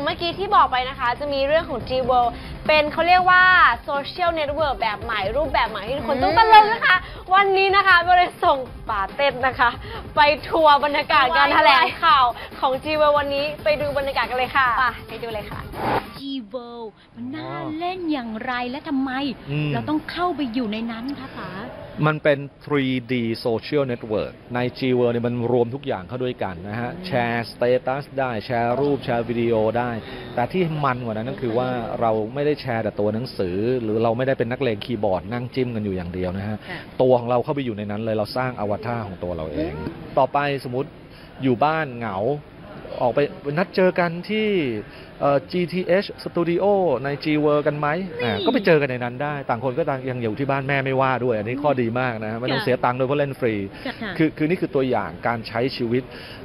อย่างเมื่อกี้ที่บอกไปนะคะ จะมีเรื่องของ G World เป็นเขาเรียกว่าโซเชียลเน็ตเวิร์กแบบใหม่รูปแบบใหม่ที่ทุกคนต้องตะลึงนะคะ วันนี้นะคะเราเลยส่ง เต้นนะคะ ไปทัวร์บรรยากาศการแถลงข่าวของ G World วันนี้ไปดูบรรยากาศกันเลยค่ะไปดูเลยค่ะ G World มันน่าเล่นอย่างไรและทำไม อืม เราต้องเข้าไปอยู่ในนั้นคะป๋า มันเป็น 3D social network ใน G World เนี่ยมันรวมทุกอย่างเข้าด้วยกันนะฮะ แชร์สเตตัสได้ แชร์รูป แชร์วิดีโอได้ แต่ที่มันกว่านั้นก็คือว่าเราไม่ได้แชร์แต่ตัวหนังสือ หรือเราไม่ได้เป็นนักเลงคีย์บอร์ดนั่งจิ้มกันอยู่อย่างเดียวนะฮะค่ะตัวของเราเข้าไปอยู่ในนั้นเลยเราสร้างอวตารของตัวเราเอง ต่อไปสมมติอยู่บ้านเหงา ออกไปนัดเจอกันที่เอ่อ GTH Studio ใน G World กันไหมอ่าก็ไปเจอกันในนั้นได้ ต่างคนก็ต่างยังอยู่ที่บ้านแม่ไม่ว่าด้วย อันนี้ข้อดีมากนะไม่ต้องค่ะเสียตังค์ด้วยเพราะเล่นฟรีค่ะคือคือนี่คือตัวอย่างการใช้ชีวิต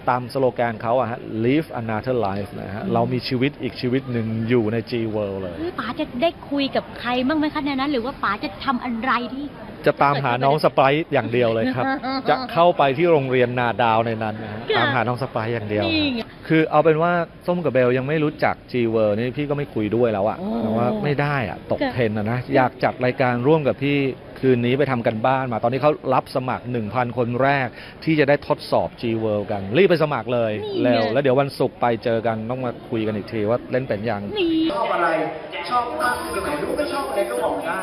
ตามสโลแกนเขาอะฮะ live another life นะฮะอืมเรามีชีวิตอีกชีวิตหนึ่งอยู่ใน G World เลยป๋าจะได้คุยกับใครบ้างไหมคะในนั้น หรือว่าป๋าจะทำอะไรที่จะตามหาน้องสไปร์อย่างเดียวเลยครับ จะเข้าไปที่โรงเรียนนาดาวในนั้นนะฮะค่ะตามหาน้องสไปร์อย่างเดียวนี่ไงคือเอาเป็นว่าส้มกับเบลยังไม่รู้จัก G World นี่พี่ก็ไม่คุยด้วยแล้วอะโอ้แต่ว่าไม่ได้อะตกค่ะเทรนด์อะนะ อยากจัดรายการร่วมกับพี่คืนนี้ไปทำกันบ้านมา ตอนนี้เขารับสมัคร 1,000 คนแรก ที่จะได้ทดสอบ G World กัน รีบไปสมัครเลยนี่ไง เร็วแล้วเดี๋ยววันศุกร์ไปเจอกันต้องมาคุยกันอีกทีว่าเล่นเป็นยัง นี่ชอบอะไร ชอบมากคือไหนรู้ไม่ชอบอะไรก็บอกได้